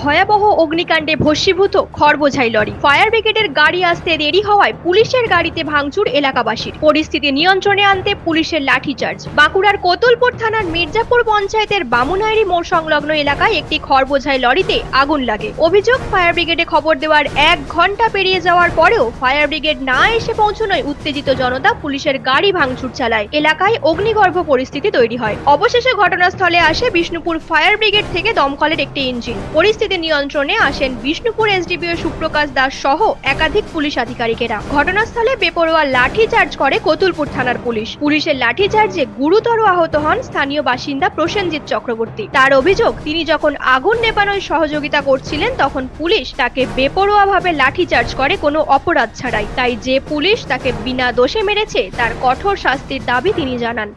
ভয়াবহ অগ্নিকাণ্ডে ভস্মীভূত খড়বোঝাই লরি। ফায়ার ব্রিগেডের গাড়ি আসতে দেরি হওয়ায় পুলিশের গাড়িতে ভাঙচুর এলাকাবাসীর। পরিস্থিতি নিয়ন্ত্রণে আনতে পুলিশের লাঠিচার্জ। বাঁকুড়ার কোতুলপুর থানার মির্জাপুর পঞ্চায়েতের বামুনাইরি মোড় সংলগ্ন এলাকায় একটি খড়বোঝাই লরিতে আগুন লাগে। অভিযোগ, ফায়ার ব্রিগেডে খবর দেওয়ার এক ঘণ্টা পেরিয়ে যাওয়ার পরেও ফায়ার ব্রিগেড না এসে পৌঁছনোয় উত্তেজিত জনতা পুলিশের গাড়ি ভাঙচুর চালায়। এলাকায় অগ্নিগর্ভ পরিস্থিতি তৈরি হয়। অবশেষে ঘটনাস্থলে আসে বিষ্ণুপুর ফায়ার ব্রিগেড থেকে দমকলের একটি ইঞ্জিন। পরিস্থিতি নিয়ন্ত্রণে আসেন বিষ্ণুপুর এসডিপিও সুপ্রকাশ দাস সহ একাধিক পুলিশ আধিকারিকেরা। ঘটনাস্থলে বেপরোয়া লাঠি চার্জ করে কতুলপুর থানার পুলিশ। পুলিশের লাঠি চার্জে গুরুতর আহত হন স্থানীয় বাসিন্দা প্রসেনজিৎ চক্রবর্তী। তার অভিযোগ, তিনি যখন আগুন নেপানোয় সহযোগিতা করছিলেন, তখন পুলিশ তাকে বেপরোয়াভাবে লাঠি চার্জ করে কোনো অপরাধ ছাড়াই। তাই যে পুলিশ তাকে বিনা দোষে মেরেছে, তার কঠোর শাস্তির দাবি তিনি জানান।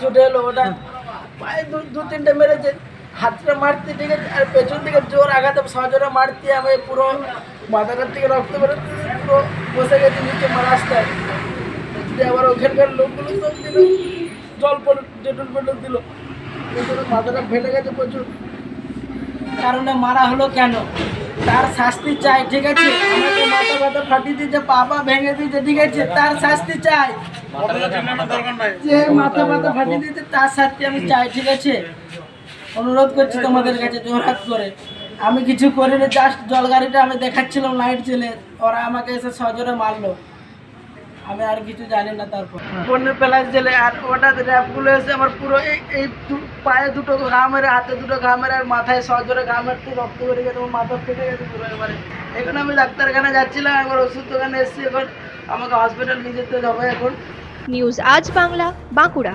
ছুটে এলো ওটা। দু, তিনটে মেরেছে। হাতটা মারতে ঠিক আছে আর পেছন থেকে জোর আঘাত সজোরে মারতে আমি পুরো মাথাটার থেকে রক্ত বেরোতে পুরো বসে গেছি নিচে রাস্তায়। দিয়ে আবার ওখানকার লোকগুলো সব দিল জল পড়ে ডেটল পেটল দিল। মাথাটা ফেটে গেছে প্রচুর। কারণে মারা হলো কেন? তার শাস্তি চাই ঠিক আছে? আমাকে মাথা ব্যথা ফাটিয়ে দিয়েছে পাপা ভেঙে দিয়েছে ঠিক আছে? তার শাস্তি চাই। যে মাথা মাথা ফাটিয়ে দিয়েছে তার শাস্তি আমি চাই ঠিক আছে? অনুরোধ করছি তোমাদের কাছে জোরহাত করে। আমি কিছু করিনি জাস্ট জল গাড়িটা আমি দেখাচ্ছিলাম লাইট জ্বেলে। ওরা আমাকে এসে সজোরে মারলো। আমি আর কিছু জানি না তারপর। পনেরো প্লাস জেলে আর ওটা র্যাপগুলো এসে আমার পুরো এই এই দু- পায়ে দুটো ঘা মেরে হাতে দুটো ঘা মেরে আর মাথায় সজোরে ঘা মারতে রক্ত করে গেছে আমার মাথা ফেটে গেছে পুরো এবারে। এখন আমি ডাক্তারখানা যাচ্ছিলাম একবার ওষুধ দোকানে এসেছি এখন আমাকে হসপিটাল নিয়ে যেতে হবে এখন। নিউজ আজ বাংলা বাঁকুড়া।